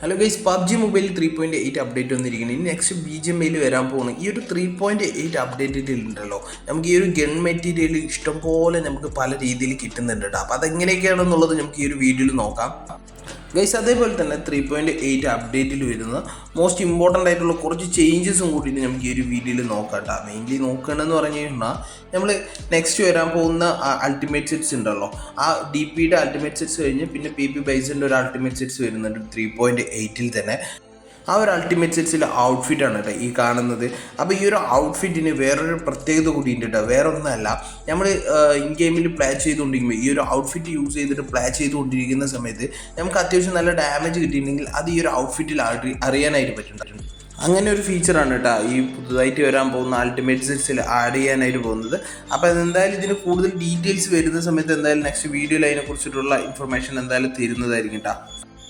Hello guys PUBG mobile three point eight update വന്നിരിക്കുന്നത് ഇനി next B G M ഐയിൽ വരാൻ പോകുന്നു ഈ ഒരു ത്രീ പോയിന്റ് എയ്റ്റ് അപ്ഡേറ്റിൽ ഉണ്ടല്ലോ. നമുക്ക് ഈ ഒരു ഗൺ മെറ്റീരിയൽ ഇഷ്ടംപോലെ നമുക്ക് പല രീതിയിൽ കിട്ടുന്നുണ്ട് കേട്ടോ അപ്പോൾ അതെങ്ങനെയൊക്കെയാണെന്നുള്ളത് നമുക്ക് ഈ ഒരു വീഡിയോയിൽ നോക്കാം. ഗൈസ് അതേപോലെ തന്നെ ത്രീ പോയിന്റ് എയ്റ്റ് അപ്ഡേറ്റിൽ വരുന്ന മോസ്റ്റ് ഇമ്പോർട്ടന്റ് ആയിട്ടുള്ള കുറച്ച് ചേഞ്ചസും കൂടിയിട്ട് നമുക്ക് ഈ ഒരു വീഡിയോയിൽ നോക്കാം കേട്ടോ മെയിൻലി നോക്കണമെന്ന് പറഞ്ഞു കഴിഞ്ഞാൽ നമ്മൾ നെക്സ്റ്റ് വരാൻ പോകുന്ന അൾട്ടിമേറ്റ് സെറ്റ്സ് ഉണ്ടല്ലോ. ആ ഡി പിയുടെ അൾട്ടിമേറ്റ് സെറ്റ്സ് കഴിഞ്ഞ് പിന്നെ പി പി ബൈസിന്റെ ഒരു അൾട്ടിമേറ്റ് സെറ്റ്സ് വരുന്നുണ്ട് ത്രീ പോയിന്റ് എയ്റ്റിൽ തന്നെ. ആ ഒരു അൾട്ടിമേറ്റ് സെറ്റ്സിലെ ഔട്ട്ഫിറ്റാണ് കേട്ടോ ഈ കാണുന്നത്. അപ്പോൾ ഈ ഒരു ഔട്ട്ഫിറ്റിന് വേറൊരു പ്രത്യേകത കൂടി ഉണ്ട് കേട്ടോ വേറെ ഒന്നല്ല നമ്മൾ ഇൻ ഗെയിമിൽ പ്ലേ ചെയ്തുകൊണ്ടിരിക്കുമ്പോൾ ഈ ഒരു ഔട്ട്ഫിറ്റ് യൂസ് ചെയ്തിട്ട് പ്ലേ ചെയ്തുകൊണ്ടിരിക്കുന്ന സമയത്ത് നമുക്ക് അത്യാവശ്യം നല്ല ഡാമേജ് കിട്ടിയിട്ടുണ്ടെങ്കിൽ അത് ഈ ഒരു ഔട്ട്ഫിറ്റിൽ അറിയാനായിട്ട് പറ്റുന്നുണ്ട് അങ്ങനെ ഒരു ഫീച്ചറാണ് കേട്ടോ ഈ പുതുതായിട്ട് വരാൻ പോകുന്ന അൾട്ടിമേറ്റ് സെറ്റ്സിൽ ആഡ് ചെയ്യാനായിട്ട് പോകുന്നത്. അപ്പോൾ എന്തായാലും ഇതിന് കൂടുതൽ ഡീറ്റെയിൽസ് വരുന്ന സമയത്ത് എന്തായാലും നെക്സ്റ്റ് വീഡിയോയിൽ അതിനെക്കുറിച്ചിട്ടുള്ള ഇൻഫർമേഷൻ എന്തായാലും തരുന്നതായിരിക്കും കേട്ടോ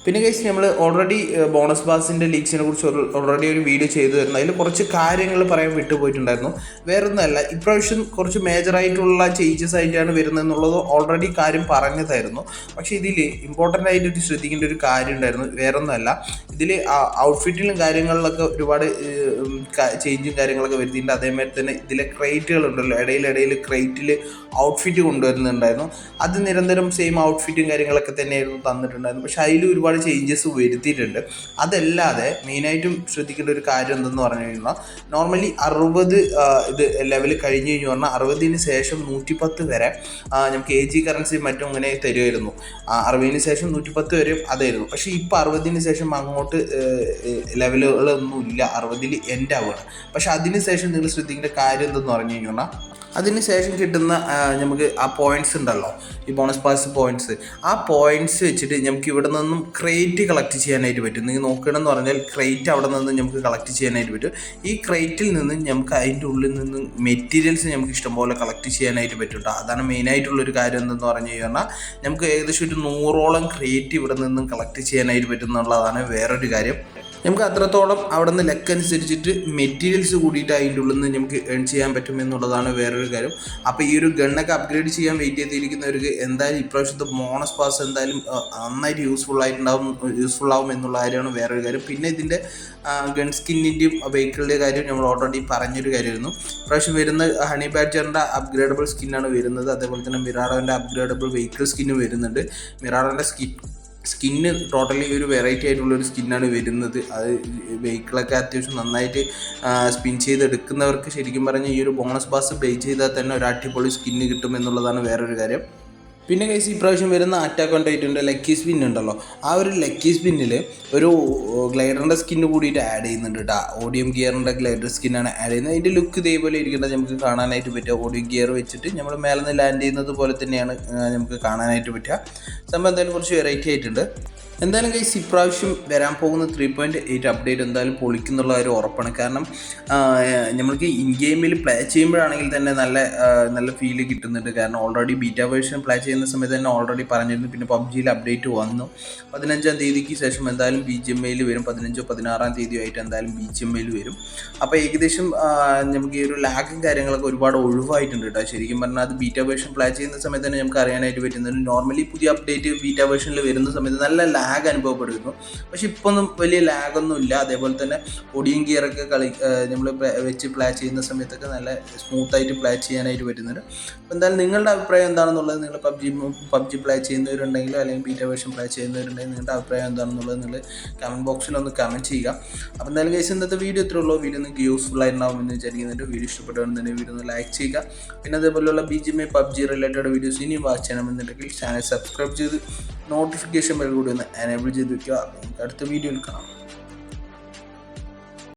പിന്നെ കഴിച്ച് നമ്മൾ ഓൾറെഡി ബോണസ് ബാസിന്റെ ലീക്സിനെ കുറിച്ച് ഓൾറെഡി ഒരു വീഡിയോ ചെയ്തു തരുന്നു. അതിൽ കുറച്ച് കാര്യങ്ങൾ പറയാൻ വിട്ടുപോയിട്ടുണ്ടായിരുന്നു. വേറൊന്നുമല്ല ഇപ്രാവശ്യം കുറച്ച് മേജറായിട്ടുള്ള ചേഞ്ചസ് ആയിട്ടാണ് വരുന്നത് എന്നുള്ളത് ഓൾറെഡി കാര്യം പറഞ്ഞതായിരുന്നു. പക്ഷേ ഇതിൽ ഇമ്പോർട്ടന്റ് ആയിട്ട് ശ്രദ്ധിക്കേണ്ട ഒരു കാര്യം ഉണ്ടായിരുന്നു വേറൊന്നല്ല ഇതിൽ ഔട്ട്ഫിറ്റിലും കാര്യങ്ങളിലൊക്കെ ഒരുപാട് ചേഞ്ചും കാര്യങ്ങളൊക്കെ വരുത്തിയിട്ടുണ്ട്. അതേമാതിരി തന്നെ ഇതിലെ ക്രൈറ്റുകളുണ്ടല്ലോ ഇടയിലിടയിൽ ക്രൈറ്റിൽ ഔട്ട്ഫിറ്റ് കൊണ്ടുവരുന്നുണ്ടായിരുന്നു. അത് നിരന്തരം സെയിം ഔട്ട്ഫിറ്റും കാര്യങ്ങളൊക്കെ തന്നെയായിരുന്നു തന്നിട്ടുണ്ടായിരുന്നു. പക്ഷേ അതിൽ ഒരുപാട് ചേഞ്ചസ് വരുത്തിയിട്ടുണ്ട്. അതല്ലാതെ മെയിനായിട്ടും ശ്രദ്ധിക്കേണ്ട ഒരു കാര്യം എന്തെന്ന് പറഞ്ഞു കഴിഞ്ഞാൽ നോർമലി അറുപത് ഇത് ലെവൽ കഴിഞ്ഞ് കഴിഞ്ഞു പറഞ്ഞാൽ അറുപതിന് ശേഷം നൂറ്റിപ്പത്ത് വരെ നമുക്ക് എ ജി കറൻസി മറ്റും ഇങ്ങനെ തരുമായിരുന്നു. അറുപതിന് ശേഷം നൂറ്റിപ്പത്ത് വരെ അതായിരുന്നു. പക്ഷേ ഇപ്പോൾ അറുപതിന് ശേഷം അങ്ങോട്ട് ലെവലുകളൊന്നും ഇല്ല അറുപതിൽ എൻഡ് ആവുകയാണ്. പക്ഷേ അതിനുശേഷം നിങ്ങൾ ശ്രദ്ധിക്കേണ്ട കാര്യം എന്തെന്ന് പറഞ്ഞു കഴിഞ്ഞാൽ അതിന് ശേഷം കിട്ടുന്ന നമുക്ക് ആ പോയിന്റ്സ് ഉണ്ടല്ലോ. ഈ ബോണസ് പാസ് പോയിന്റ്സ് ആ പോയിന്റ്സ് വെച്ചിട്ട് നമുക്ക് ഇവിടെ നിന്നും ക്രേറ്റ് കളക്ട് ചെയ്യാനായിട്ട് പറ്റും. നിങ്ങൾ നോക്കണമെന്ന് പറഞ്ഞാൽ ക്രേറ്റ് അവിടെ നിന്ന് നമുക്ക് കളക്ട് ചെയ്യാനായിട്ട് പറ്റും. ഈ ക്രേറ്റിൽ നിന്ന് നമുക്ക് അതിന്റെ ഉള്ളിൽ നിന്ന് മെറ്റീരിയൽസ് നമുക്ക് ഇഷ്ടംപോലെ കളക്ട് ചെയ്യാനായിട്ട് പറ്റും കേട്ടോ അതാണ് മെയിനായിട്ടുള്ളൊരു കാര്യം എന്തെന്ന് പറഞ്ഞു കഴിഞ്ഞാൽ നമുക്ക് ഏകദേശം ഒരു നൂറോളം ക്രേറ്റ് ഇവിടെ നിന്നും കളക്ട് ചെയ്യാനായിട്ട് പറ്റും എന്നുള്ളതാണ് വേറൊരു കാര്യം. നമുക്ക് അത്രത്തോളം അവിടെ നിന്ന് ലെക്ക് അനുസരിച്ചിട്ട് മെറ്റീരിയൽസ് കൂടിയിട്ട് അതിന്റെ ഉള്ളിൽ നിന്ന് നമുക്ക് ഏൺ ചെയ്യാൻ പറ്റും എന്നുള്ളതാണ് വേറൊരു കാര്യം. അപ്പോൾ ഈ ഒരു ഗണ്ണൊക്കെ അപ്ഗ്രേഡ് ചെയ്യാൻ വെയിറ്റ് ചെയ്തിരിക്കുന്നവർക്ക് എന്തായാലും ഇപ്രാവശ്യത്തെ മോണസ് പാസ് എന്തായാലും നന്നായിട്ട് യൂസ്ഫുൾ ആയിട്ടുണ്ടാവും യൂസ്ഫുൾ ആവും എന്നുള്ള കാര്യമാണ് വേറൊരു കാര്യം. പിന്നെ ഇതിന്റെ ഗൺ സ്കിന്നിന്റെയും വെഹിക്കിളിന്റെ കാര്യം നമ്മൾ ഓൾറെഡി പറഞ്ഞൊരു കാര്യമായിരുന്നു. ഇപ്രാവശ്യം വരുന്ന ഹണി ബാഡ്ജറിന്റെ അപ്ഗ്രേഡബിൾ സ്കിന്നാണ് വരുന്നത്. അതേപോലെ തന്നെ മിറാഡോന്റെ അപ്ഗ്രേഡബിൾ വെഹിക്കിൾ സ്കിന്നും വരുന്നുണ്ട്. മിറാഡോന്റെ സ്കിൻ സ്കിന്ന് ടോട്ടലി ഒരു വെറൈറ്റി ആയിട്ടുള്ള ഒരു സ്കിന്നാണ് വരുന്നത്. അത് വെഹിക്കിളൊക്കെ അത്യാവശ്യം നന്നായിട്ട് സ്പിൻ ചെയ്തെടുക്കുന്നവർക്ക് ശരിക്കും പറഞ്ഞാൽ ഈ ഒരു ബോണസ് ബാസ് ബേ ചെയ്താൽ തന്നെ ഒരു അടിപൊളി സ്കിന്ന് കിട്ടും എന്നുള്ളതാണ് വേറൊരു കാര്യം. പിന്നെ കേസ് ഇപ്രാവശ്യം വരുന്ന അറ്റാക്ക് ഓൺ ടൈറ്റിന്റെ ലക്കി സ്പിൻ ഉണ്ടല്ലോ. ആ ഒരു ലക്കി സ്പിന്നിൽ ഒരു ഗ്ലൈഡറിന്റെ സ്കിന്ന് കൂടിയിട്ട് ആഡ് ചെയ്യുന്നുണ്ട് കേട്ടോ ഓഡിയം ഗിയറിന്റെ ഗ്ലൈഡർ സ്കിന്നാണ് ആഡ് ചെയ്യുന്നത്. അതിന്റെ ലുക്ക് ഇതേപോലെ ഇരിക്കേണ്ടത് നമുക്ക് കാണാനായിട്ട് പറ്റുക. ഓഡിയം ഗിയർ വെച്ചിട്ട് നമ്മൾ മേലെ നിന്ന് ലാൻഡ് ചെയ്യുന്നത് പോലെ തന്നെയാണ് നമുക്ക് കാണാനായിട്ട് പറ്റുക. സംഭവം എന്തായാലും കുറച്ച് വെറൈറ്റി ആയിട്ടുണ്ട്. എന്തായാലും കൈസ് ഇപ്രാവശ്യം വരാൻ പോകുന്ന ത്രീ പോയിന്റ് എയ്റ്റ് അപ്ഡേറ്റ് എന്തായാലും പൊളിക്കുന്നുള്ള ഒരു ഉറപ്പാണ്. കാരണം നമ്മൾക്ക് ഇൻ ഗെയിമിൽ പ്ലേ ചെയ്യുമ്പോഴാണെങ്കിൽ തന്നെ നല്ല നല്ല ഫീൽ കിട്ടുന്നുണ്ട്. കാരണം ഓൾറെഡി ബീറ്റ വേർഷൻ പ്ലേ ചെയ്യുന്ന സമയത്ത് തന്നെ ഓൾറെഡി പറഞ്ഞിരുന്നു. പിന്നെ പബ്ജിയിൽ അപ്ഡേറ്റ് വന്നു. പതിനഞ്ചാം തീയതിക്ക് ശേഷം എന്തായാലും ബി ജി എം ഐയിൽ വരും. പതിനഞ്ചോ പതിനാറാം തീയതിയോ ആയിട്ട് എന്തായാലും ബി ജി എം ഐയിൽ വരും. അപ്പോൾ ഏകദേശം നമുക്ക് ഈ ഒരു ലാഗും കാര്യങ്ങളൊക്കെ ഒരുപാട് ഒഴിവായിട്ടുണ്ട് കേട്ടോ. ശരിക്കും പറഞ്ഞാൽ അത് ബീറ്റ വേർഷൻ പ്ലേ ചെയ്യുന്ന സമയത്ത് തന്നെ നമുക്ക് അറിയാനായിട്ട് പറ്റുന്നുണ്ട് നോർമലി പുതിയ അപ്ഡേറ്റ് ബീറ്റ വേർഷനിൽ വരുന്ന സമയത്ത് നല്ല അനുഭവപ്പെടുന്നു. പക്ഷെ ഇപ്പോൾ ഒന്നും വലിയ ലാഗൊന്നും ഇല്ല. അതേപോലെ തന്നെ ഒടിയും ഗിയറൊക്കെ കളി നമ്മൾ വെച്ച് പ്ലേ ചെയ്യുന്ന സമയത്തൊക്കെ നല്ല സ്മൂത്തായിട്ട് പ്ലേ ചെയ്യാനായിട്ട് പറ്റുന്നുണ്ട്. അപ്പോൾ എന്തായാലും നിങ്ങളുടെ അഭിപ്രായം എന്താണെന്നുള്ളത് നിങ്ങൾ പബ്ജി പബ്ജി പ്ലേ ചെയ്യുന്നവരുണ്ടെങ്കിൽ അല്ലെങ്കിൽ ബീറ്റ വേർഷൻ പ്ലേ ചെയ്യുന്നവരുണ്ടെങ്കിൽ നിങ്ങളുടെ അഭിപ്രായം എന്താണെന്നുള്ളത് നിങ്ങൾ കമന്റ് ബോക്സിൽ ഒന്ന് കമന്റ് ചെയ്യുക. അപ്പോൾ എന്തായാലും കേസ് ഇന്നത്തെ വീഡിയോ ഇത്രേ ഉള്ളൂ. വീഡിയോ നിങ്ങൾക്ക് യൂസ്ഫുൾ ആയിട്ടുണ്ടാവും എന്ന് വിചാരിക്കുന്നുണ്ട്. വീഡിയോ ഇഷ്ടപ്പെട്ടുണ്ടെങ്കിൽ വീഡിയോ ഒന്ന് ലൈക്ക് ചെയ്യുക. പിന്നെ അതേപോലെയുള്ള B G M PUBG related videos ഇനിയും വാച്ച് ചെയ്യണമെന്നുണ്ടെങ്കിൽ ചാനൽ സബ്സ്ക്രൈബ് ചെയ്ത് നോട്ടിഫിക്കേഷൻ ബെൽ കൂടി ഒന്ന് എനേബിൾ ചെയ്ത് വെക്കുക. അടുത്ത വീഡിയോയിൽ കാണാം.